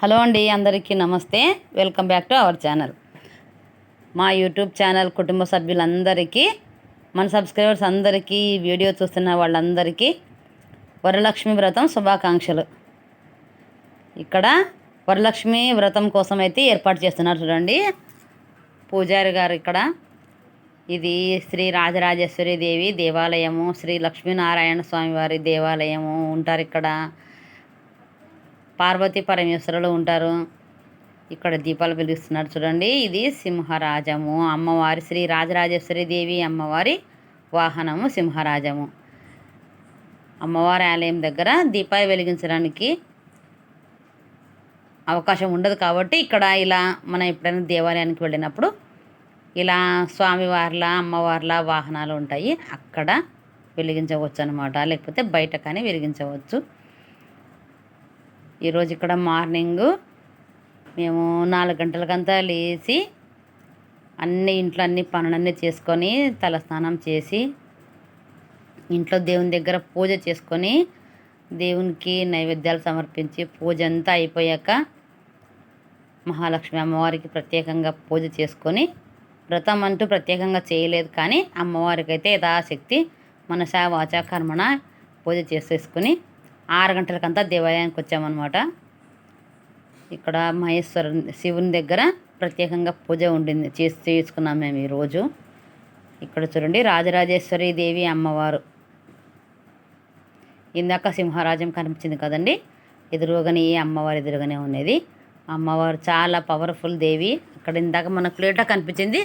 Hello అండి అందరికీ నమస్తే. Welcome back to our channel మా యూట్యూబ్ ఛానల్ కుటుంబ సభ్యులందరికీ మన సబ్స్క్రైబర్స్ అందరికీ ఈ వీడియో చూస్తున్న వాళ్ళందరికీ వరలక్ష్మి వ్రతం శుభాకాంక్షలు. ఇక్కడ వరలక్ష్మి వ్రతం కోసం అయితే ఏర్పాటు చేస్తున్నారు చూడండి. పూజారి గారు ఇక్కడ. ఇది శ్రీ రాజరాజేశ్వరి దేవి దేవాలయము శ్రీ లక్ష్మీనారాయణ స్వామి వారి దేవాలయము ఉంటారు ఇక్కడ. పార్వతీ పరమేశ్వరులు ఉంటారు. ఇక్కడ దీపాలు వెలిగిస్తున్నారు చూడండి. ఇది సింహరాజము. అమ్మవారి శ్రీ రాజరాజేశ్వరి దేవి అమ్మవారి వాహనము సింహరాజము. అమ్మవారి ఆలయం దగ్గర దీపాలు వెలిగించడానికి అవకాశం ఉండదు కాబట్టి ఇక్కడ ఇలా మనం ఎప్పుడైనా దేవాలయానికి వెళ్ళినప్పుడు ఇలా స్వామివార్ల అమ్మవార్ల వాహనాలు ఉంటాయి. అక్కడ వెలిగించవచ్చు అనమాట లేకపోతే బయట కానీ వెలిగించవచ్చు. ఈరోజు ఇక్కడ మార్నింగ్ మేము నాలుగు గంటలకంతా లేచి అన్ని ఇంట్లో అన్ని పనులన్నీ చేసుకొని తలస్నానం చేసి ఇంట్లో దేవుని దగ్గర పూజ చేసుకొని దేవునికి నైవేద్యాలు సమర్పించి పూజ అంతా అయిపోయాక మహాలక్ష్మి అమ్మవారికి ప్రత్యేకంగా పూజ చేసుకొని వ్రతం అంటూ ప్రత్యేకంగా చేయలేదు కానీ అమ్మవారికి అయితే యథాశక్తి మనసా వాచ కర్మణ పూజ చేసేసుకుని ఆరు గంటలకంతా దేవాలయానికి వచ్చామన్నమాట. ఇక్కడ మహేశ్వర శివుని దగ్గర ప్రత్యేకంగా పూజ ఉండింది చేసి చేసుకున్నాం మేము ఈరోజు. ఇక్కడ చూడండి రాజరాజేశ్వరి దేవి అమ్మవారు. ఇందాక సింహరాజం కనిపించింది కదండి ఎదురుగానే ఈ అమ్మవారి ఎదురుగానే ఉన్నది. అమ్మవారు చాలా పవర్ఫుల్ దేవి. అక్కడ ఇందాక మన ప్లేట్లో కనిపించింది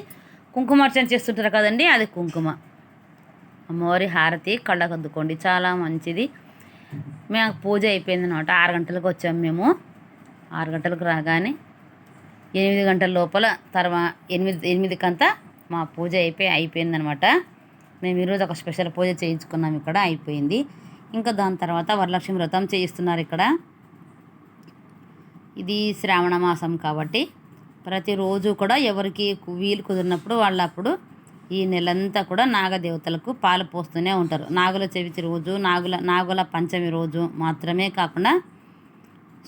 కుంకుమార్చన చేస్తుంటారు కదండి అది కుంకుమ. అమ్మవారి హారతి కళ్ళకు అద్దుకోండి చాలా మంచిది. మేము పూజ అయిపోయింది అనమాట. ఆరు గంటలకు వచ్చాము మేము. ఆరు గంటలకు రాగానే ఎనిమిది గంటల లోపల తర్వా ఎనిమిది ఎనిమిదికంతా మా పూజ అయిపోయి అయిపోయిందనమాట మేము ఈరోజు ఒక స్పెషల్ పూజ చేయించుకున్నాం ఇక్కడ అయిపోయింది. ఇంకా దాని తర్వాత వరలక్ష్మి వ్రతం చేయిస్తున్నారు ఇక్కడ. ఇది శ్రావణ మాసం కాబట్టి ప్రతిరోజు కూడా ఎవరికి వీలు కుదిరినప్పుడు వాళ్ళు అప్పుడు ఈ నెలంతా కూడా నాగదేవతలకు పాలు పోస్తూనే ఉంటారు. నాగుల చవితి రోజు నాగుల నాగుల పంచమి రోజు మాత్రమే కాకుండా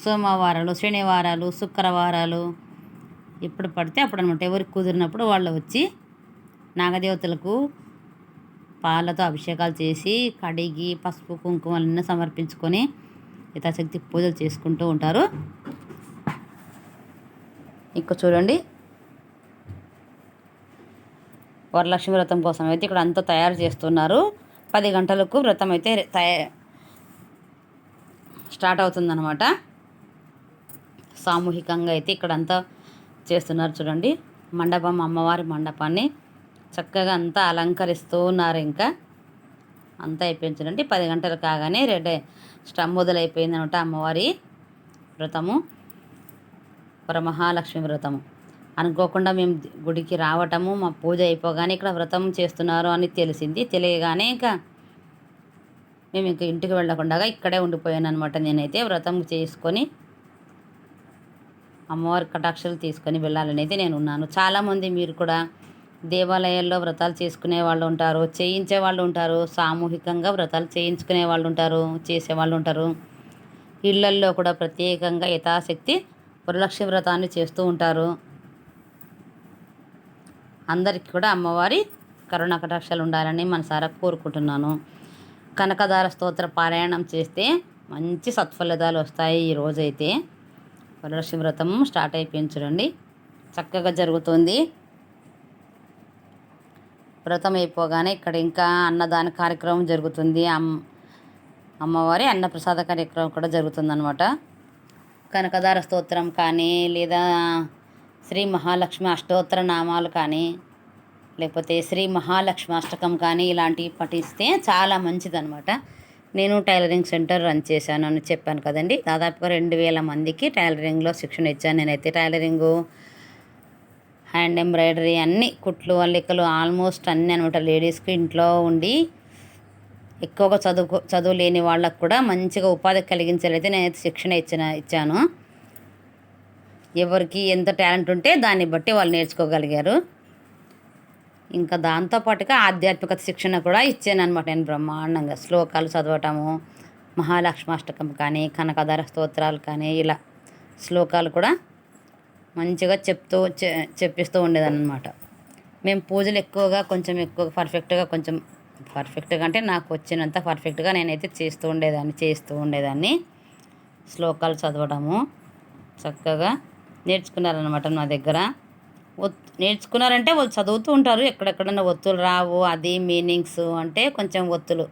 సోమవారాలు శనివారాలు శుక్రవారాలు ఎప్పుడు పడితే అప్పుడు అనమాట ఎవరికి కుదిరినప్పుడు వాళ్ళు వచ్చి నాగదేవతలకు పాలతో అభిషేకాలు చేసి కడిగి పసుపు కుంకుమలన్నీ సమర్పించుకొని యథాశక్తి పూజలు చేసుకుంటూ ఉంటారు. ఇక్కడ చూడండి. వరలక్ష్మి వ్రతం కోసం అయితే ఇక్కడ అంతా తయారు చేస్తున్నారు. పది గంటలకు వ్రతం అయితే తయా స్టార్ట్ అవుతుందన్నమాట. సామూహికంగా అయితే ఇక్కడ అంతా చేస్తున్నారు చూడండి. మండపం అమ్మవారి మండపాన్ని చక్కగా అంతా అలంకరిస్తూ ఉన్నారు ఇంకా. అంతా అయిపోయింది చూడండి. పది గంటలు కాగానే రెడ్ స్టమ్ మొదలైపోయింది అనమాట అమ్మవారి వ్రతము. వరమహాలక్ష్మి వ్రతము. అనుకోకుండా మేము గుడికి రావటము మా పూజ అయిపోగానే ఇక్కడ వ్రతం చేస్తున్నారు అని తెలిసింది. తెలియగానే ఇంకా మేము ఇంకా ఇంటికి వెళ్ళకుండా ఇక్కడే ఉండిపోయాను అనమాట నేనైతే వ్రతం చేసుకొని అమ్మవారి కటాక్షలు తీసుకొని వెళ్ళాలని అయితే నేను ఉన్నాను. చాలామంది మీరు కూడా దేవాలయాల్లో వ్రతాలు చేసుకునే వాళ్ళు ఉంటారు చేయించే వాళ్ళు ఉంటారు సామూహికంగా వ్రతాలు చేయించుకునే వాళ్ళు ఉంటారు చేసే వాళ్ళు ఉంటారు. ఇళ్ళల్లో కూడా ప్రత్యేకంగా యథాశక్తి వరలక్ష్మి వ్రతాన్ని చేస్తూ ఉంటారు. అందరికీ కూడా అమ్మవారి కరుణ కటాక్షాలు ఉండాలని మనసారా కోరుకుంటున్నాను. కనకదార స్తోత్ర పారాయణం చేస్తే మంచి సత్ఫలితాలు వస్తాయి ఈ రోజైతే. వరలక్ష్మి వ్రతం స్టార్ట్ అయిపోయింది చూడండి. చక్కగా జరుగుతుంది. వ్రతం అయిపోగానే ఇక్కడ ఇంకా అన్నదాన కార్యక్రమం జరుగుతుంది. అమ్ అమ్మవారి అన్నప్రసాద కార్యక్రమం కూడా జరుగుతుందన్నమాట. కనకదార స్తోత్రం కానీ లేదా శ్రీ మహాలక్ష్మి అష్టోత్తర నామాలు కానీ లేకపోతే శ్రీ మహాలక్ష్మి అష్టకం కానీ ఇలాంటివి పఠిస్తే చాలా మంచిదనమాట నేను టైలరింగ్ సెంటర్ రన్ చేశాను అని చెప్పాను కదండి. దాదాపుగా రెండు వేల మందికి టైలరింగ్లో శిక్షణ ఇచ్చాను నేనైతే. టైలరింగు హ్యాండ్ ఎంబ్రాయిడరీ అన్నీ కుట్లు అల్లికలు ఆల్మోస్ట్ అన్నీ అనమాట లేడీస్కి ఇంట్లో ఉండి ఎక్కువగా చదువుకో చదువు లేని వాళ్ళకు కూడా మంచిగా ఉపాధి కలిగించాలైతే నేనైతే శిక్షణ ఇచ్చిన ఇచ్చాను. ఎవరికి ఎంత టాలెంట్ ఉంటే దాన్ని బట్టి వాళ్ళు నేర్చుకోగలిగారు. ఇంకా దాంతోపాటుగా ఆధ్యాత్మికత శిక్షణ కూడా ఇచ్చాను అనమాట నేను బ్రహ్మాండంగా. శ్లోకాలు చదవటము మహాలక్ష్మాష్టకం కానీ కనకధార స్తోత్రాలు కానీ ఇలా శ్లోకాలు కూడా మంచిగా చెప్తూ చెప్పిస్తూ ఉండేదాన్ని అనమాట మేము పూజలు ఎక్కువగా కొంచెం ఎక్కువ పర్ఫెక్ట్గా కొంచెం పర్ఫెక్ట్గా అంటే నాకు వచ్చినంత పర్ఫెక్ట్గా నేనైతే చేస్తూ ఉండేదాన్ని చేస్తూ ఉండేదాన్ని. శ్లోకాలు చదవడము చక్కగా నేర్చుకున్నారనమాట నా దగ్గర. ఒత్ నేర్చుకున్నారంటే వాళ్ళు చదువుతూ ఉంటారు. ఎక్కడెక్కడన్నా ఒత్తులు రావు అది మీనింగ్స్ అంటే కొంచెం ఒత్తులు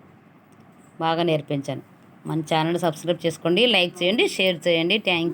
బాగా నేర్పించాను. మన ఛానల్ సబ్స్క్రైబ్ చేసుకోండి లైక్ చేయండి షేర్ చేయండి. థ్యాంక్